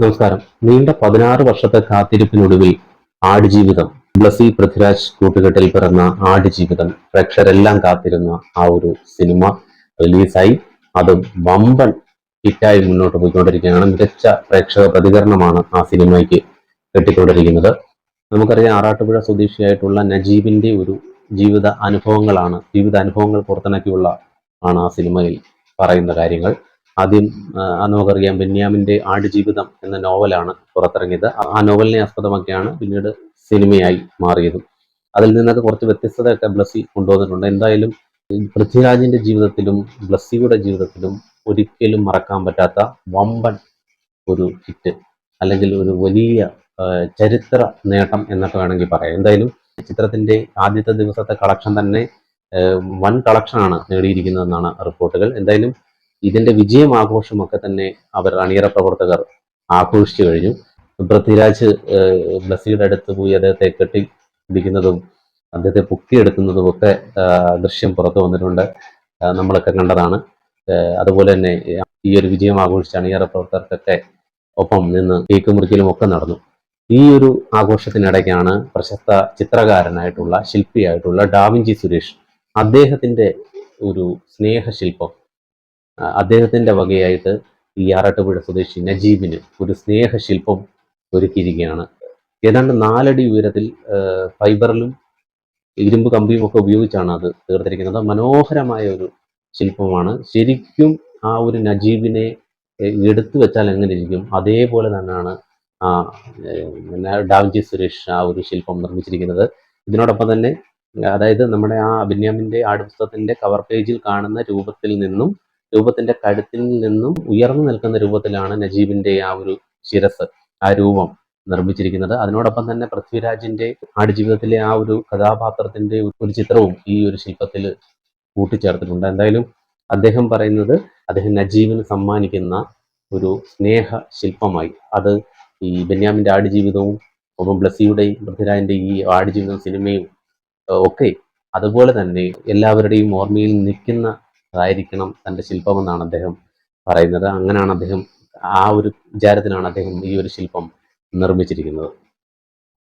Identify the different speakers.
Speaker 1: നമസ്കാരം. നീണ്ട പതിനാറ് വർഷത്തെ കാത്തിരിപ്പിനൊടുവിൽ ആടുജീവിതം. ബ്ലസി പൃഥ്വിരാജ് കൂട്ടുകെട്ടിൽ പിറന്ന ആടുജീവിതം. പ്രേക്ഷരെല്ലാം കാത്തിരുന്ന ആ ഒരു സിനിമ റിലീസായി. അത് വമ്പൻ ഹിറ്റായി മുന്നോട്ട് പോയിക്കൊണ്ടിരിക്കുകയാണ്. മികച്ച പ്രേക്ഷക പ്രതികരണമാണ് ആ സിനിമയ്ക്ക് കിട്ടിക്കൊണ്ടിരിക്കുന്നത്. നമുക്കറിയാം ആറാട്ടുപുഴ സ്വദേശിയായിട്ടുള്ള നജീബിന്റെ ഒരു ജീവിത അനുഭവങ്ങളാണ് ജീവിത അനുഭവങ്ങൾ പുറത്തിണക്കിയുള്ള ആണ് ആ സിനിമയിൽ പറയുന്ന കാര്യങ്ങൾ. ആദ്യം നമുക്കറിയാം ബെന്യാമിന്റെ ആടുജീവിതം എന്ന നോവലാണ് പുറത്തിറങ്ങിയത്. ആ- നോവലിനെ ആസ്പദമാക്കിയാണ് പിന്നീട് സിനിമയായി മാറിയതും. അതിൽ നിന്നൊക്കെ കുറച്ച് വ്യത്യസ്തതയൊക്കെ ബ്ലസ്സി കൊണ്ടുവന്നിട്ടുണ്ട്. എന്തായാലും പൃഥ്വിരാജിന്റെ ജീവിതത്തിലും ബ്ലസ്സിയുടെ ജീവിതത്തിലും ഒരിക്കലും മറക്കാൻ പറ്റാത്ത വമ്പൻ ഒരു ഹിറ്റ് അല്ലെങ്കിൽ ഒരു വലിയ ചരിത്ര നേട്ടം എന്നൊക്കെ വേണമെങ്കിൽ പറയാം. എന്തായാലും ചിത്രത്തിന്റെ ആദ്യത്തെ ദിവസത്തെ കളക്ഷൻ തന്നെ വൻ കളക്ഷനാണ് നേടിയിരിക്കുന്നതെന്നാണ് റിപ്പോർട്ടുകൾ. എന്തായാലും ഇതിന്റെ വിജയം ആഘോഷമൊക്കെ തന്നെ അവർ അണിയറ പ്രവർത്തകർ ആഘോഷിച്ചു കഴിഞ്ഞു. പൃഥ്വിരാജ് ബ്ലസ്സിയുടെ അടുത്ത് പോയി അദ്ദേഹത്തെ കെട്ടി പിടിക്കുന്നതും അദ്ദേഹത്തെ പൊക്കിയെടുക്കുന്നതും ഒക്കെ ദൃശ്യം പുറത്തു വന്നിട്ടുണ്ട്. നമ്മളൊക്കെ കണ്ടതാണ്. അതുപോലെ തന്നെ ഈ ഒരു വിജയം ആഘോഷിച്ച അണിയറ പ്രവർത്തകർക്കൊക്കെ ഒപ്പം നിന്ന് കേക്ക് മുറിക്കലും ഒക്കെ നടന്നു. ഈ ഒരു ആഘോഷത്തിനിടയ്ക്കാണ് പ്രശസ്ത ചിത്രകാരനായിട്ടുള്ള ശില്പിയായിട്ടുള്ള ഡാവിഞ്ചി സുരേഷ് അദ്ദേഹത്തിന്റെ ഒരു സ്നേഹശില്പം ആ, അദ്ദേഹത്തിന്റെ വകയായിട്ട് ഈ ആറാട്ടുപുഴ സ്വദേശി നജീബിന് ഒരു സ്നേഹശില്പം ഒരുക്കിയിരിക്കുകയാണ്. ഏതാണ്ട് നാലടി ഉയരത്തിൽ ഫൈബറിലും ഇരുമ്പ് കമ്പിയും ഒക്കെ ഉപയോഗിച്ചാണ് അത് തീർത്തിരിക്കുന്നത്. മനോഹരമായ ഒരു ശില്പമാണ്. ശരിക്കും ആ ഒരു നജീബിനെ എടുത്തു വെച്ചാൽ എങ്ങനെ ഇരിക്കും? അതേപോലെ തന്നെയാണ് ആ ഡാവിഞ്ചി സുരേഷ് ആ ഒരു ശില്പം നിർമ്മിച്ചിരിക്കുന്നത്. ഇതിനോടൊപ്പം തന്നെ അതായത് നമ്മുടെ ആ അഭിനയമിന്റെ ആടുപുസ്തകത്തിന്റെ കവർ പേജിൽ കാണുന്ന രൂപത്തിൽ നിന്നും രൂപത്തിന്റെ കഴുത്തിൽ നിന്നും ഉയർന്നു നിൽക്കുന്ന രൂപത്തിലാണ് നജീബിന്റെ ആ ഒരു ശിരസ് ആ രൂപം നിർമ്മിച്ചിരിക്കുന്നത്. അതിനോടൊപ്പം തന്നെ പൃഥ്വിരാജിന്റെ ആടുജീവിതത്തിലെ ആ ഒരു കഥാപാത്രത്തിന്റെ ഒരു ചിത്രവും ഈ ഒരു ശില്പത്തിൽ കൂട്ടിച്ചേർത്തിട്ടുണ്ട്. എന്തായാലും അദ്ദേഹം പറയുന്നത് അദ്ദേഹം നജീബിന് സമ്മാനിക്കുന്ന ഒരു സ്നേഹ ശില്പമായി. അത് ഈ ബെന്യാമിന്റെ ആടുജീവിതവും ഒപ്പം ബ്ലസ്സിയുടെയും പൃഥ്വിരാജിന്റെ ഈ ആടുജീവിതം സിനിമയും ഒക്കെ അതുപോലെ തന്നെ എല്ലാവരുടെയും ഓർമ്മയിൽ നിൽക്കുന്നതായിരിക്കണം തന്റെ ശില്പമെന്നാണ് അദ്ദേഹം പറയുന്നത്. അങ്ങനെയാണ് അദ്ദേഹം ആ ഒരു വിചാരത്തിലാണ് അദ്ദേഹം ഈ ഒരു ശില്പം നിർമ്മിച്ചിരിക്കുന്നത്.